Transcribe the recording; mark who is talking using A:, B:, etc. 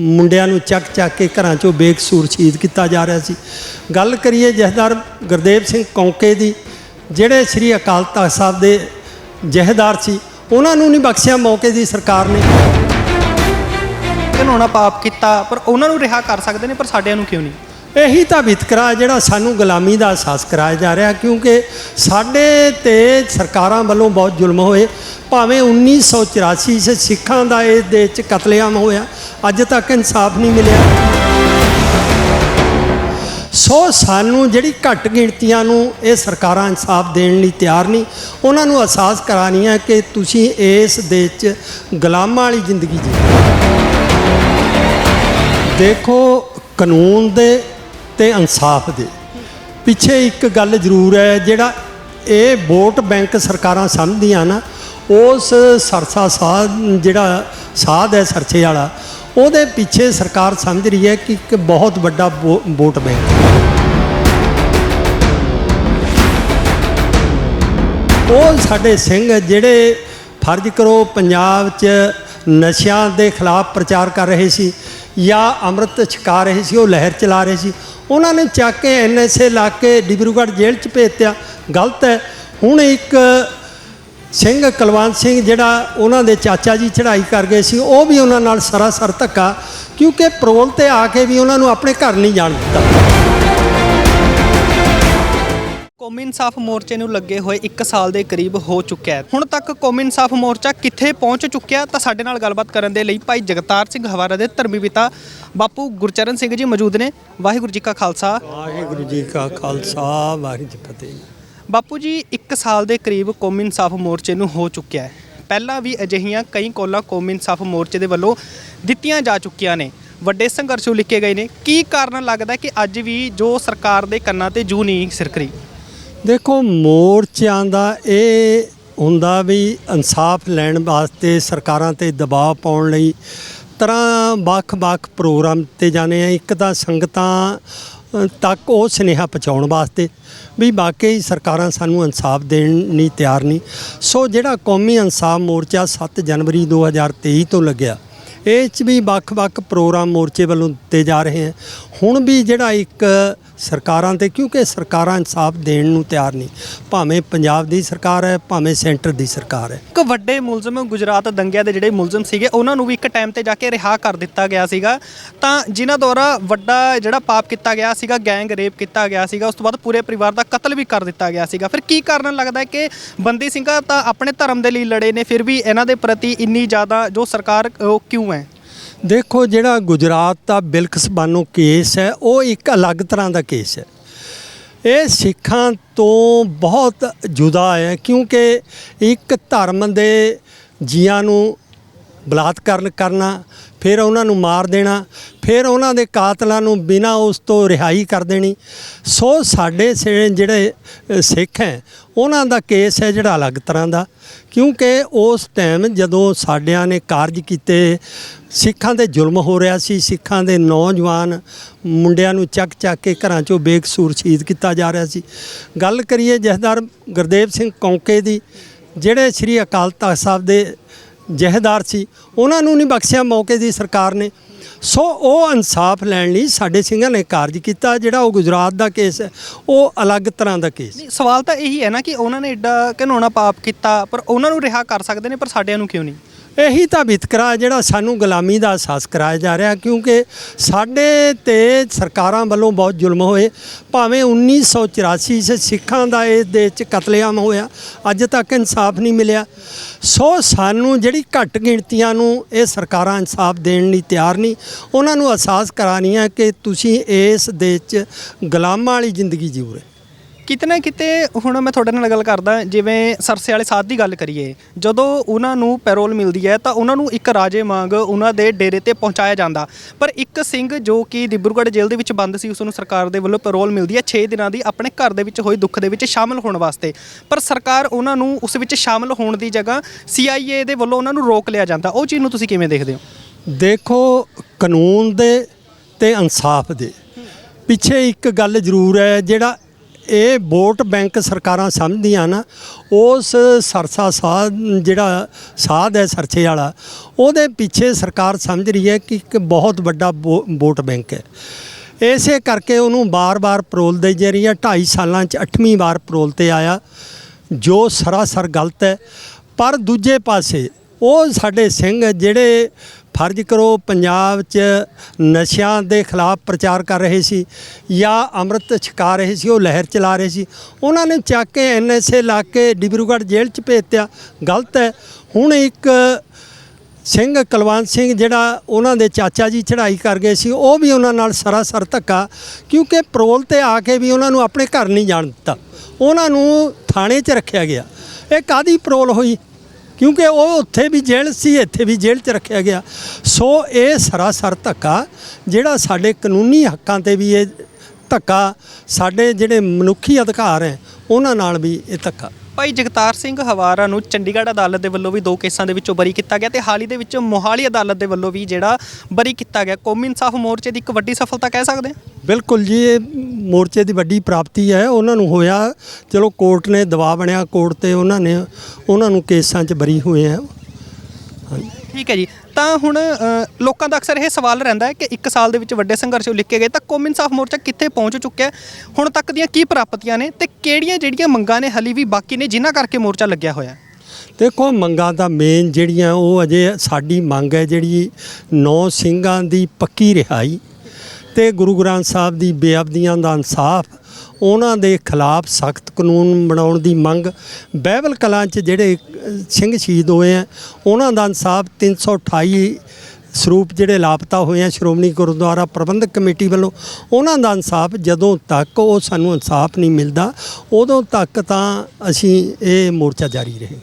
A: ਮੁੰਡਿਆਂ ਨੂੰ ਚੱਕ ਚੱਕ ਕੇ ਘਰਾਂ ਚੋਂ ਬੇਕਸੂਰ ਸ਼ਹੀਦ ਕੀਤਾ ਜਾ ਰਿਹਾ ਸੀ। ਗੱਲ ਕਰੀਏ ਜਥੇਦਾਰ ਗੁਰਦੇਵ ਸਿੰਘ ਕੌਂਕੇ ਦੀ, ਜਿਹੜੇ ਸ੍ਰੀ ਅਕਾਲ ਤਖਤ ਸਾਹਿਬ ਦੇ ਜਥੇਦਾਰ ਸੀ, ਉਹਨਾਂ ਨੂੰ ਨਹੀਂ ਬਖਸ਼ਿਆ ਮੌਕੇ ਦੀ ਸਰਕਾਰ ਨੇ।
B: ਘਿਨਾਉਣਾ ਪਾਪ ਕੀਤਾ, ਪਰ ਉਹਨਾਂ ਨੂੰ ਰਿਹਾ ਕਰ ਸਕਦੇ ਨੇ, ਪਰ ਸਾਡਿਆਂ ਨੂੰ ਕਿਉਂ ਨਹੀਂ?
A: ਇਹੀ ਤਾਂ ਵਿਤਕਰਾ ਜਿਹੜਾ ਸਾਨੂੰ ਗੁਲਾਮੀ ਦਾ ਅਹਿਸਾਸ ਕਰਾਇਆ ਜਾ ਰਿਹਾ, ਕਿਉਂਕਿ ਸਾਡੇ ਤੇ ਸਰਕਾਰਾਂ ਵੱਲੋਂ ਬਹੁਤ ਜ਼ੁਲਮ ਹੋਏ। ਭਾਵੇਂ 1984 ਚ ਸਿੱਖਾਂ ਦਾ ਇਸ ਦੇਸ਼ 'ਚ ਕਤਲੇਆਮ ਹੋਇਆ, ਅੱਜ ਤੱਕ ਇਨਸਾਫ ਨਹੀਂ ਮਿਲਿਆ। ਸੋ ਸਾਨੂੰ ਜਿਹੜੀ ਘੱਟ ਗਿਣਤੀਆਂ ਨੂੰ ਇਹ ਸਰਕਾਰਾਂ ਇਨਸਾਫ ਦੇਣ ਲਈ ਤਿਆਰ ਨਹੀਂ, ਉਹਨਾਂ ਨੂੰ ਅਹਿਸਾਸ ਕਰਾਣੀ ਹੈ ਕਿ ਤੁਸੀਂ ਇਸ ਦੇਸ਼ 'ਚ ਗੁਲਾਮਾਂ ਵਾਲੀ ਜ਼ਿੰਦਗੀ ਜੀ ਦੇਖੋ, ਕਾਨੂੰਨ ਦੇ ਤੇ ਇਨਸਾਫ ਦੇ। ਪਿੱਛੇ ਇੱਕ ਗੱਲ ਜ਼ਰੂਰ ਹੈ, ਜਿਹੜਾ ਇਹ ਵੋਟ ਬੈਂਕ ਸਰਕਾਰਾਂ ਸਮਝਦੀਆਂ ਨਾ, ਉਸ ਸਰਸਾ ਸਾਧ, ਜਿਹੜਾ ਸਾਧ ਹੈ ਸਰਸੇ ਵਾਲਾ, ਉਹਦੇ ਪਿੱਛੇ ਸਰਕਾਰ ਸਮਝ ਰਹੀ ਹੈ ਕਿ ਇੱਕ ਬਹੁਤ ਵੱਡਾ ਵੋ- ਵੋਟ ਬੈਂਕ। ਉਹ ਸਾਡੇ ਸਿੰਘ ਜਿਹੜੇ ਫਰਜ਼ ਕਰੋ ਪੰਜਾਬ 'ਚ ਨਸ਼ਿਆਂ ਦੇ ਖਿਲਾਫ ਪ੍ਰਚਾਰ ਕਰ ਰਹੇ ਸੀ ਜਾਂ ਅੰਮ੍ਰਿਤ ਛਕਾ ਰਹੇ ਸੀ ਉਹ ਲਹਿਰ ਚਲਾ ਰਹੇ ਸੀ ਉਹਨਾਂ ਨੇ ਚੱਕ ਕੇ ਐਨਐਸਏ ਲਾ ਕੇ ਡਿਬਰੂਗੜ੍ਹ ਜੇਲ੍ਹ 'ਚ ਭੇਜਿਆ ਗਲਤ ਹੈ ਹੁਣ ਇੱਕ ਸਿੰਘ ਕੁਲਵੰਤ ਸਿੰਘ ਜਿਹੜਾ ਉਹਨਾਂ ਦੇ ਚਾਚਾ ਜੀ ਚੜ੍ਹਾਈ ਕਰ ਗਏ ਸੀ ਉਹ ਵੀ ਉਹਨਾਂ ਨਾਲ ਸਰਾਸਰ ਧੱਕਾ ਕਿਉਂਕਿ ਪਰੋਲ ਤੇ ਆ ਕੇ ਵੀ ਉਹਨਾਂ ਨੂੰ ਆਪਣੇ ਘਰ ਨਹੀਂ ਜਾਣ ਦਿੱਤਾ
B: ਕੌਮੀ ਇਨਸਾਫ ਮੋਰਚੇ ਨੂੰ ਲੱਗੇ ਹੋਏ 1 ਸਾਲ ਦੇ ਕਰੀਬ ਹੋ ਚੁੱਕਿਆ ਹੈ। ਹੁਣ ਤੱਕ ਕੌਮੀ ਇਨਸਾਫ ਮੋਰਚਾ ਕਿੱਥੇ ਪਹੁੰਚ ਚੁੱਕਿਆ ਤਾਂ ਸਾਡੇ ਨਾਲ ਗੱਲਬਾਤ ਕਰਨ ਦੇ ਲਈ ਭਾਈ ਜਗਤਾਰ ਸਿੰਘ ਹਵਾਰਾ ਦੇ ਧਰਮੀ ਪਿਤਾ ਬਾਪੂ ਗੁਰਚਰਨ ਸਿੰਘ ਜੀ ਮੌਜੂਦ ਨੇ। ਵਾਹਿਗੁਰੂ ਜੀ ਕਾ ਖਾਲਸਾ।
A: ਵਾਹਿਗੁਰੂ ਜੀ ਕਾ ਖਾਲਸਾ ਵਾਹਿਗੁਰੂ ਜੀ ਫਤਿਹ।
B: ਬਾਪੂ ਜੀ 1 ਸਾਲ ਦੇ ਕਰੀਬ ਕੌਮੀ ਇਨਸਾਫ ਮੋਰਚੇ ਨੂੰ ਹੋ ਚੁੱਕਿਆ ਹੈ। ਪਹਿਲਾਂ ਵੀ ਅਜਿਹੀਆਂ ਕਈ ਕੋਲਾਂ ਕੌਮੀ ਇਨਸਾਫ ਮੋਰਚੇ ਦੇ ਵੱਲੋਂ ਦਿੱਤੀਆਂ ਜਾ ਚੁੱਕੀਆਂ ਨੇ। ਵੱਡੇ ਸੰਘਰਸ਼ ਲਿਖੇ ਗਏ ਨੇ। ਕੀ ਕਾਰਨ ਲੱਗਦਾ ਕਿ ਅੱਜ ਵੀ ਜੋ ਸਰਕਾਰ ਦੇ ਕੰਨਾਂ ਤੇ ਜੂ ਨਹੀਂ ਸਿਰਕਰੀ
A: ਦੇਖੋ, ਮੋਰਚਿਆਂ ਦਾ ਇਹ ਹੁੰਦਾ ਵੀ ਇਨਸਾਫ ਲੈਣ ਵਾਸਤੇ ਸਰਕਾਰਾਂ ਤੇ ਦਬਾਅ ਪਾਉਣ ਲਈ ਤਰ੍ਹਾਂ ਵੱਖ-ਵੱਖ ਪ੍ਰੋਗਰਾਮ ਤੇ ਜਾਣੇ ਆ। ਇੱਕ ਤਾਂ ਸੰਗਤਾਂ ਤੱਕ ਉਹ ਸੁਨੇਹਾ ਪਹੁੰਚਾਉਣ ਵਾਸਤੇ ਵੀ ਵਾਕਈ ਸਰਕਾਰਾਂ ਸਾਨੂੰ ਇਨਸਾਫ ਦੇਣ ਨਹੀਂ ਤਿਆਰ ਨਹੀਂ। ਸੋ ਜਿਹੜਾ ਕੌਮੀ ਇਨਸਾਫ ਮੋਰਚਾ 7 ਜਨਵਰੀ 2023 ਤੋਂ ਲੱਗਿਆ, ਇਹ 'ਚ ਵੀ ਵੱਖ-ਵੱਖ ਪ੍ਰੋਗਰਾਮ ਮੋਰਚੇ ਵੱਲੋਂ ਦਿੱਤੇ ਜਾ ਰਹੇ ਹਨ ਹੁਣ ਵੀ ਜਿਹੜਾ ਇੱਕ ਸਰਕਾਰਾਂ ਤੇ, ਕਿਉਂਕਿ ਸਰਕਾਰਾਂ ਇਨਸਾਫ ਦੇਣ ਨੂੰ ਤਿਆਰ ਨਹੀਂ। ਭਾਵੇਂ ਪੰਜਾਬ ਦੀ ਸਰਕਾਰ ਹੈ, ਭਾਵੇਂ ਸੈਂਟਰ ਦੀ ਸਰਕਾਰ ਹੈ।
B: ਇੱਕ ਵੱਡੇ ਮੁਲਜ਼ਮ, ਗੁਜਰਾਤ ਦੰਗਿਆਂ ਦੇ ਜਿਹੜੇ ਮੁਲਜ਼ਮ ਸੀਗੇ, ਉਹਨਾਂ ਨੂੰ ਵੀ ਇੱਕ ਟਾਈਮ ਤੇ ਜਾ ਕੇ ਰਿਹਾ ਕਰ ਦਿੱਤਾ ਗਿਆ ਸੀਗਾ। ਤਾਂ ਜਿਨ੍ਹਾਂ ਦੁਆਰਾ ਵੱਡਾ ਜਿਹੜਾ ਪਾਪ ਕੀਤਾ ਗਿਆ ਸੀਗਾ, ਗੈਂਗ ਰੇਪ ਕੀਤਾ ਗਿਆ ਸੀਗਾ, ਉਸ ਤੋਂ ਬਾਅਦ ਪੂਰੇ ਪਰਿਵਾਰ ਦਾ ਕਤਲ ਵੀ ਕਰ ਦਿੱਤਾ ਗਿਆ ਸੀਗਾ। ਫਿਰ ਕੀ ਕਾਰਨ ਲੱਗਦਾ ਹੈ ਕਿ ਬੰਦੀ ਸਿੰਘਾਂ ਤਾਂ ਆਪਣੇ ਧਰਮ ਦੇ ਲਈ ਲੜੇ ਨੇ, ਫਿਰ ਵੀ ਇਹਨਾਂ ਦੇ ਪ੍ਰਤੀ ਇੰਨੀ ਜ਼ਿਆਦਾ ਜੋ ਸਰਕਾਰ, ਉਹ ਕਿਉਂ ਹੈ?
A: ਦੇਖੋ ਜਿਹੜਾ ਗੁਜਰਾਤ ਦਾ ਬਿਲਕਸ ਬਾਨੋ ਕੇਸ ਹੈ, ਉਹ ਇੱਕ ਅਲੱਗ ਤਰ੍ਹਾਂ ਦਾ ਕੇਸ ਹੈ। ਇਹ ਸਿੱਖਾਂ ਤੋਂ ਬਹੁਤ ਜੁਦਾ ਹੈ ਕਿਉਂਕਿ ਇੱਕ ਧਰਮ ਦੇ ਜੀਆਂ ਨੂੰ ਬਲਾਤਕਾਰ ਕਰਨਾ ਫਿਰ ਉਹਨਾਂ ਨੂੰ ਮਾਰ ਦੇਣਾ, ਫਿਰ ਉਹਨਾਂ ਦੇ ਕਾਤਲਾਂ ਨੂੰ ਬਿਨਾਂ ਉਸ ਤੋਂ ਰਿਹਾਈ ਕਰ ਦੇਣੀ। ਸੋ ਸਾਡੇ ਸੇ- ਜਿਹੜੇ ਸਿੱਖ ਹੈ, ਉਹਨਾਂ ਦਾ ਕੇਸ ਹੈ ਜਿਹੜਾ ਅਲੱਗ ਤਰ੍ਹਾਂ ਦਾ, ਕਿਉਂਕਿ ਉਸ ਟਾਈਮ ਜਦੋਂ ਸਾਡਿਆਂ ਨੇ ਕਾਰਜ ਕੀਤੇ, ਸਿੱਖਾਂ ਤੇ ਜ਼ੁਲਮ ਹੋ ਰਿਹਾ ਸੀ, ਸਿੱਖਾਂ ਦੇ ਨੌਜਵਾਨ ਮੁੰਡਿਆਂ ਨੂੰ ਚੱਕ ਚੱਕ ਕੇ ਘਰਾਂ ਚੋਂ ਬੇਕਸੂਰ ਸ਼ਹੀਦ ਕੀਤਾ ਜਾ ਰਿਹਾ ਸੀ। ਗੱਲ ਕਰੀਏ ਜਥੇਦਾਰ ਗੁਰਦੇਵ ਸਿੰਘ ਕੌਂਕੇ ਦੀ, ਜਿਹੜੇ ਸ੍ਰੀ ਅਕਾਲ ਤਖਤ ਸਾਹਿਬ ਦੇ ਜਹਿਦਾਰ ਸੀ, ਉਹਨਾਂ ਨੂੰ ਨਹੀਂ ਬਖਸ਼ਿਆ, ਮੌਕੇ ਦੀ ਸਰਕਾਰ ਨੇ। ਸੋ ਉਹ ਇਨਸਾਫ ਲੈਣ ਲਈ ਸਾਡੇ ਸਿੰਘਾਂ ਨੇ ਕਾਰਜ ਕੀਤਾ, ਜਿਹੜਾ ਉਹ ਗੁਜਰਾਤ ਦਾ ਕੇਸ ਹੈ, ਉਹ ਅਲੱਗ ਤਰ੍ਹਾਂ ਦਾ ਕੇਸ।
B: ਨਹੀਂ, ਸਵਾਲ ਤਾਂ ਇਹੀ ਹੈ ਨਾ ਕਿ ਉਹਨਾਂ ਨੇ ਐਡਾ ਘਿਨਾਉਣਾ ਪਾਪ ਕੀਤਾ, ਪਰ ਉਹਨਾਂ ਨੂੰ ਰਿਹਾ ਕਰ ਸਕਦੇ ਨੇ, ਪਰ ਸਾਡਿਆਂ ਨੂੰ ਕਿਉਂ ਨਹੀਂ?
A: ਇਹੀ ਤਾਂ ਵਿਤਕਰਾ ਜਿਹੜਾ ਸਾਨੂੰ ਗੁਲਾਮੀ ਦਾ ਅਹਿਸਾਸ ਕਰਾਇਆ ਜਾ ਰਿਹਾ, ਕਿਉਂਕਿ ਸਾਡੇ ਤੇ ਸਰਕਾਰਾਂ ਵੱਲੋਂ ਬਹੁਤ ਜ਼ੁਲਮ ਹੋਏ। ਭਾਵੇਂ 1984 ਚ ਸਿੱਖਾਂ ਦਾ ਇਸ ਦੇਸ਼ 'ਚ ਕਤਲੇਆਮ ਹੋਇਆ, ਅੱਜ ਤੱਕ ਇਨਸਾਫ ਨਹੀਂ ਮਿਲਿਆ। ਸੋ ਸਾਨੂੰ ਜਿਹੜੀ ਘੱਟ ਗਿਣਤੀਆਂ ਨੂੰ ਇਹ ਸਰਕਾਰਾਂ ਇਨਸਾਫ ਦੇਣ ਲਈ ਤਿਆਰ ਨਹੀਂ, ਉਹਨਾਂ ਨੂੰ ਅਹਿਸਾਸ ਕਰਾਣੀ ਹੈ ਕਿ ਤੁਸੀਂ ਇਸ ਦੇਸ਼ 'ਚ ਗੁਲਾਮਾਂ ਵਾਲੀ ਜ਼ਿੰਦਗੀ ਜੀਓ ਰਹੇ।
B: ਕਿਤੇ ਨਾ ਕਿਤੇ ਹੁਣ ਮੈਂ ਤੁਹਾਡੇ ਨਾਲ ਗੱਲ ਕਰਦਾ, ਜਿਵੇਂ ਸਰਸੇ ਵਾਲੇ ਸਾਧ ਦੀ ਗੱਲ ਕਰੀਏ, ਜਦੋਂ ਉਹਨਾਂ ਨੂੰ ਪੈਰੋਲ ਮਿਲਦੀ ਹੈ ਤਾਂ ਉਹਨਾਂ ਨੂੰ ਇੱਕ ਰਾਜੇ ਵਾਂਗ ਉਹਨਾਂ ਦੇ ਡੇਰੇ ਤੇ ਪਹੁੰਚਾਇਆ ਜਾਂਦਾ। ਪਰ ਇੱਕ ਸਿੰਘ ਜੋ ਕਿ ਡਿਬਰੂਗੜ੍ਹ ਜੇਲ੍ਹ ਦੇ ਵਿੱਚ ਬੰਦ ਸੀ, ਉਸ ਨੂੰ ਸਰਕਾਰ ਦੇ ਵੱਲੋਂ ਪੈਰੋਲ ਮਿਲਦੀ ਹੈ 6 ਦਿਨਾਂ ਦੀ ਆਪਣੇ ਘਰ ਦੇ ਵਿੱਚ ਹੋਏ ਦੁੱਖ ਦੇ ਵਿੱਚ ਸ਼ਾਮਲ ਹੋਣ ਵਾਸਤੇ। ਪਰ ਸਰਕਾਰ ਉਹਨਾਂ ਨੂੰ ਉਸ ਵਿੱਚ ਸ਼ਾਮਲ ਹੋਣ ਦੀ ਜਗ੍ਹਾ CIA ਦੇ ਵੱਲੋਂ ਉਹਨਾਂ ਨੂੰ ਰੋਕ ਲਿਆ ਜਾਂਦਾ। ਉਹ ਚੀਜ਼ ਨੂੰ ਤੁਸੀਂ ਕਿਵੇਂ ਦੇਖਦੇ ਹੋ?
A: ਦੇਖੋ, ਕਾਨੂੰਨ ਦੇ ਤੇ ਇਨਸਾਫ ਦੇ। ਪਿੱਛੇ ਇੱਕ ਗੱਲ ਜ਼ਰੂਰ ਹੈ, ਜਿਹੜਾ ਇਹ ਵੋਟ ਬੈਂਕ ਸਰਕਾਰਾਂ ਸਮਝਦੀਆਂ ਨਾ ਉਸ ਸਰਸਾ ਸਾਧ ਜਿਹੜਾ ਸਾਧ ਹੈ ਸਰਚੇ ਵਾਲਾ, ਉਹਦੇ ਪਿੱਛੇ ਸਰਕਾਰ ਸਮਝ ਰਹੀ ਹੈ ਕਿ ਇੱਕ ਬਹੁਤ ਵੱਡਾ ਵੋ- ਵੋਟ ਬੈਂਕ ਹੈ। ਇਸੇ ਕਰਕੇ ਉਹਨੂੰ ਬਾਰ-ਬਾਰ ਪਰੋਲ ਦੇ ਜਾ ਰਹੀ ਹੈ। 2.5 ਸਾਲਾਂ 'ਚ 8ਵੀਂ ਵਾਰ ਪਰੋਲ ਤੇ ਆਇਆ, ਜੋ ਸਰਾਸਰ ਗਲਤ ਹੈ। ਪਰ ਦੂਜੇ ਪਾਸੇ ਉਹ ਸਾਡੇ ਸਿੰਘ ਜਿਹੜੇ ਫਰਜ਼ ਕਰੋ ਪੰਜਾਬ 'ਚ ਨਸ਼ਿਆਂ ਦੇ ਖਿਲਾਫ ਪ੍ਰਚਾਰ ਕਰ ਰਹੇ ਸੀ ਜਾਂ ਅੰਮ੍ਰਿਤ ਛਕਾ ਰਹੇ ਸੀ, ਉਹ ਲਹਿਰ ਚਲਾ ਰਹੇ ਸੀ। ਉਹਨਾਂ ਨੇ ਚੱਕ ਕੇ ਐਨਐਸਏ ਲਾ ਕੇ ਡਿਬਰੂਗੜ੍ਹ ਜੇਲ੍ਹ 'ਚ ਭੇਜਿਆ। ਗਲਤ ਹੈ। ਹੁਣ ਇੱਕ ਸਿੰਘ ਕੁਲਵੰਤ ਸਿੰਘ ਜਿਹੜਾ ਉਹਨਾਂ ਦੇ ਚਾਚਾ ਜੀ ਚੜ੍ਹਾਈ ਕਰ ਗਏ ਸੀ, ਉਹ ਵੀ ਉਹਨਾਂ ਨਾਲ ਸਰਾਸਰ ਧੱਕਾ ਕਿਉਂਕਿ ਪਰੋਲ ਤੇ ਆ ਕੇ ਵੀ ਉਹਨਾਂ ਨੂੰ ਆਪਣੇ ਘਰ ਨਹੀਂ ਜਾਣ ਦਿੱਤਾ। ਉਹਨਾਂ ਨੂੰ ਥਾਣੇ 'ਚ ਰੱਖਿਆ ਗਿਆ। ਇਹ ਕਾਦੀ ਪਰੋਲ ਹੋਈ? ਕਿਉਂਕਿ ਉਹ ਉੱਥੇ ਵੀ ਜੇਲ੍ਹ ਸੀ ਇੱਥੇ ਵੀ ਜੇਲ੍ਹ 'ਚ ਰੱਖਿਆ ਗਿਆ। ਸੋ ਇਹ ਸਰਾਸਰ ਧੱਕਾ ਜਿਹੜਾ ਸਾਡੇ ਕਾਨੂੰਨੀ ਹੱਕਾਂ ਤੇ ਵੀ ਇਹ ਧੱਕਾ ਸਾਡੇ ਜਿਹੜੇ ਮਨੁੱਖੀ ਅਧਿਕਾਰ ਹੈ ਉਹਨਾਂ ਨਾਲ ਵੀ ਇਹ ਧੱਕਾ।
B: ਭਾਈ ਜਗਤਾਰ ਸਿੰਘ ਹਵਾਰਾ ਨੂੰ ਚੰਡੀਗੜ੍ਹ ਅਦਾਲਤ ਦੇ ਵੱਲੋਂ ਵੀ ਦੋ ਕੇਸਾਂ ਦੇ ਵਿੱਚੋਂ ਬਰੀ ਕੀਤਾ ਗਿਆ ਤੇ ਹਾਲ ਹੀ ਦੇ ਵਿੱਚ ਮੋਹਾਲੀ ਅਦਾਲਤ ਦੇ ਵੱਲੋਂ ਵੀ ਜਿਹੜਾ ਬਰੀ ਕੀਤਾ ਗਿਆ। ਕੌਮੀ ਇਨਸਾਫ ਮੋਰਚੇ ਦੀ ਇੱਕ ਵੱਡੀ ਸਫਲਤਾ ਕਹਿ ਸਕਦੇ ਹਾਂ?
A: ਬਿਲਕੁਲ ਜੀ ਇਹ ਮੋਰਚੇ ਦੀ ਵੱਡੀ ਪ੍ਰਾਪਤੀ ਹੈ। ਉਹਨਾਂ ਨੂੰ ਹੋਇਆ ਚਲੋ ਕੋਰਟ ਨੇ ਦਬਾਅ ਬਣਿਆ ਕੋਰਟ ਤੇ ਉਹਨਾਂ ਨੇ ਉਹਨਾਂ ਨੂੰ ਕੇਸਾਂ 'ਚ ਬਰੀ ਹੋਏ ਆ।
B: ਠੀਕ ਹੈ ਜੀ। ਤਾਂ ਹੁਣ ਲੋਕਾਂ ਦਾ ਅਕਸਰ ਇਹ ਸਵਾਲ ਰਹਿੰਦਾ ਹੈ ਕਿ ਇੱਕ ਸਾਲ ਦੇ ਵਿੱਚ ਵੱਡੇ ਸੰਘਰਸ਼ ਲਿਖੇ ਗਏ ਤਾਂ ਕੌਮੀ ਇਨਸਾਫ ਮੋਰਚਾ ਕਿੱਥੇ ਪਹੁੰਚ ਚੁੱਕਿਆ ਹੈ? ਹੁਣ ਤੱਕ ਦੀਆਂ ਕੀ ਪ੍ਰਾਪਤੀਆਂ ਨੇ ਤੇ ਕਿਹੜੀਆਂ ਜਿਹੜੀਆਂ ਮੰਗਾਂ ਨੇ ਹਲੀ ਵੀ ਬਾਕੀ ਨੇ ਜਿਨ੍ਹਾਂ ਕਰਕੇ ਮੋਰਚਾ ਲੱਗਿਆ ਹੋਇਆ ਹੈ?
A: ਦੇਖੋ ਮੰਗਾਂ ਦਾ ਮੇਨ ਜਿਹੜੀਆਂ ਉਹ ਅਜੇ ਸਾਡੀ ਮੰਗ ਹੈ ਜਿਹੜੀ ਨੌ ਸਿੰਘਾਂ ਦੀ ਪੱਕੀ ਰਿਹਾਈ। ਤੇ ਗੁਰੂ ਗ੍ਰੰਥ ਸਾਹਿਬ ਦੀ ਬੇਅਬਦੀਆਂ ਦਾ ਇਨਸਾਫ, ਉਹਨਾਂ ਦੇ ਖਿਲਾਫ ਸਖਤ ਕਾਨੂੰਨ ਬਣਾਉਣ ਦੀ ਮੰਗ, ਬਹਿਬਲ ਕਲਾਂ 'ਚ ਜਿਹੜੇ ਸਿੰਘ ਸ਼ਹੀਦ ਹੋਏ ਆ, ਉਹਨਾਂ ਦਾ ਇਨਸਾਫ 328 ਸਰੂਪ ਜਿਹੜੇ ਲਾਪਤਾ ਹੋਏ ਆ ਸ਼੍ਰੋਮਣੀ ਗੁਰਦੁਆਰਾ ਪ੍ਰਬੰਧਕ ਕਮੇਟੀ ਵੱਲੋਂ, ਉਹਨਾਂ ਦਾ ਇਨਸਾਫ ਜਦੋਂ ਤੱਕ ਉਹ ਸਾਨੂੰ ਇਨਸਾਫ ਨਹੀਂ ਮਿਲਦਾ, ਉਦੋਂ ਤੱਕ ਤਾਂ ਅਸੀਂ ਇਹ ਮੋਰਚਾ ਜਾਰੀ ਰਹੇ।